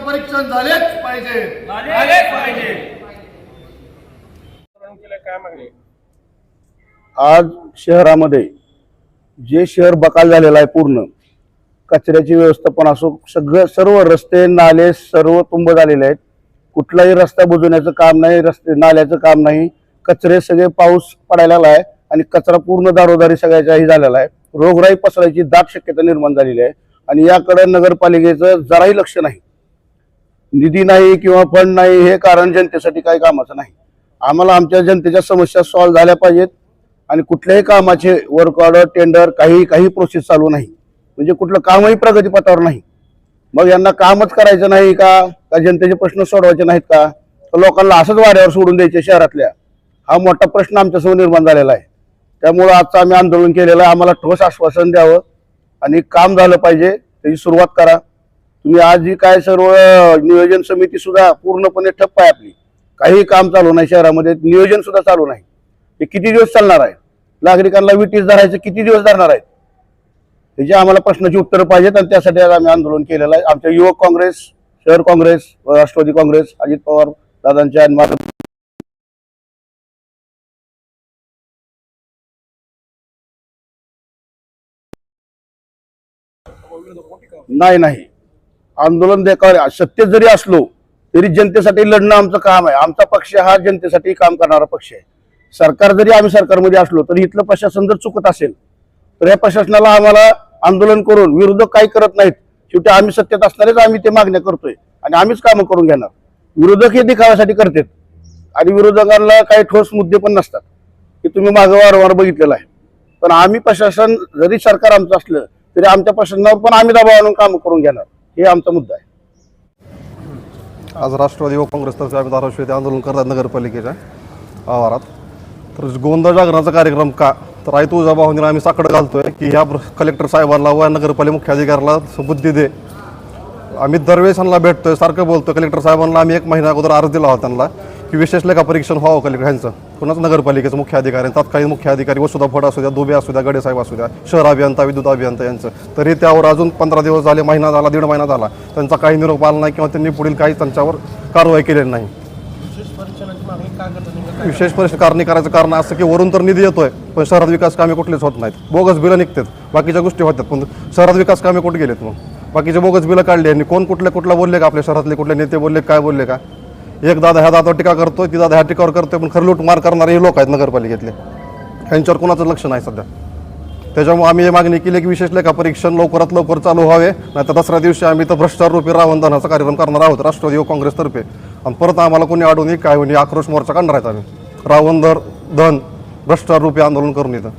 Connection झालेच पाहिजे. झालेच पाहिजे. काय मागणी आज शहरामध्ये जे शहर बकाल झालेलं आहे पूर्ण कचऱ्याची व्यवस्थापन असो सगळं सर्व रस्ते नाले सर्व तुंब झालेले आहेत. कुठलाही रस्ता बुजवण्याचं काम नाही रस्ते नाल्याचं काम नाही. कचरे सगळे पाऊस पडायला आहे आणि कचरा पूर्ण दारोदारी सगळ्याच्याही झालेला आहे. रोगराई पसरायची दाट शक्यता निर्माण झालेली आहे. आणि याकडे नगरपालिकेचं जराही लक्ष नाही. निधी नाही किंवा फंड नाही हे कारण जनतेसाठी काही कामाचं नाही. आम्हाला आमच्या जनतेच्या समस्या सॉल्व्ह झाल्या पाहिजेत आणि कुठल्याही कामाचे वर्क ऑर्डर टेंडर काही काही प्रोसेस चालू नाही. म्हणजे कुठलं कामही प्रगतीपथावर नाही. मग यांना कामच करायचं नाही का? का जनतेचे प्रश्न सोडवायचे नाहीत का? तर लोकांना असंच वाड्यावर सोडून द्यायचे शहरातल्या. हा मोठा प्रश्न आमच्यासमोर निर्माण झालेला आहे. त्यामुळं आजचं आम्ही आंदोलन केलेलं आहे. आम्हाला ठोस आश्वासन द्यावं. आणि काम झालं पाहिजे त्याची सुरुवात करा. तुम्ही आज जी काय सर्व नियोजन समिती सुद्धा पूर्णपणे ठप्प आहे आपली. काही काम चालू नाही शहरामध्ये नियोजन सुद्धा चालू नाही. हे किती दिवस चालणार आहे नागरिकांना विटीस धरायचं किती दिवस धरणार आहेत? त्याची आम्हाला प्रश्नाची उत्तरं पाहिजेत आणि त्यासाठी आज आम्ही आंदोलन केलेलं आहे. आमच्या युवक काँग्रेस शहर काँग्रेस राष्ट्रवादी काँग्रेस अजित पवार दादांच्या आणि नाही नाही. आंदोलन देखावर सत्य जरी असलो तरी जनतेसाठी लढणं आमचं काम आहे. आमचा पक्ष हा जनतेसाठी काम करणारा पक्ष आहे. सरकार जरी आम्ही सरकारमध्ये असलो तरी इथलं प्रशासन जर चुकत असेल तर या प्रशासनाला आम्हाला आंदोलन करून विरोधक काही करत नाहीत. शेवटी आम्ही सत्तेत असणारेच आम्ही ते मागण्या करतोय. आणि आम्हीच कामं करून घेणार. विरोधक हे दिखाव्यासाठी करतात. आणि विरोधकांना काही ठोस मुद्दे पण नसतात की तुम्ही मागं वारंवार बघितलेलं आहे. पण आम्ही प्रशासन जरी सरकार आमचं असलं तरी आमच्या प्रश्नावर पण आम्ही दबाव आणून काम करून घेणार. हे आमचा मुद्दा आहे. आज राष्ट्रवादी व काँग्रेसतर्फे आम्ही धाराशिव येथे आंदोलन करतात नगरपालिकेच्या आवारात. तर गोंधळ जागरणाचा कार्यक्रम का? तर आई तुझ्या आम्ही साकडं घालतोय की ह्या कलेक्टर साहेबांना व नगरपालिका मुख्याधिकाऱ्याला बुद्धी दे. आम्ही दरवेळेस भेटतोय सारखं बोलतोय. कलेक्टर साहेबांना आम्ही एक महिना अगोदर अर्ज दिला होता त्यांना. की विशेष लेखा परीक्षण व्हावं कलेक्टर ह्यांचं? पुन्हाच नगरपालिकेचं मुख्य अधिकारी तत्कालीन मुख्य अधिकारी वसुधा फड असू द्या दुबे असू द्या गडे साहेब असू द्या शहर अभियंता विद्युत अभियंता यांचं. तरी त्यावर अजून पंधरा दिवस झाले महिना झाला दीड महिना झाला. त्यांचा काही निरोप आला नाही किंवा त्यांनी पुढील काही त्यांच्यावर कारवाई केलेली नाही. विशेष परीक्षा कारणी करायचं कारण असं की वरून तर निधी येतोय पण शहरात विकास कामे कुठलेच होत नाहीत. बोगस बिलं निघतात. बाकीच्या गोष्टी होतात पण शहरात विकास कामे कुठे गेलेत मग? बाकीचे बोगस बिलं काढली आणि कोण कुठले कुठला बोलले का आपल्या शहरातले कुठले नेते बोलले काय बोलले का? एक दादा ह्या दादावर टीका करतोय ती दादा ह्या टीकावर करतोय पण खरं लूटमार करणारे हे लोक आहेत नगरपालिकेतले. ह्यांच्यावर कोणाचं लक्ष नाही सध्या. त्याच्यामुळे आम्ही हे मागणी केली की विशेष लेखा परीक्षण लवकरात लवकर चालू व्हावे नाही तर दसऱ्या दिवशी आम्ही तर भ्रष्टाचार रूपी रावण कार्यक्रम करणार आहोत राष्ट्रवादी युवक काँग्रेसतर्फे. आणि परत आम्हाला कोणी अडवून काय होणे आक्रोश मोर्चा काढणार आहेत आम्ही. रावणदर धन भ्रष्टाचार रूपी आंदोलन करून येतं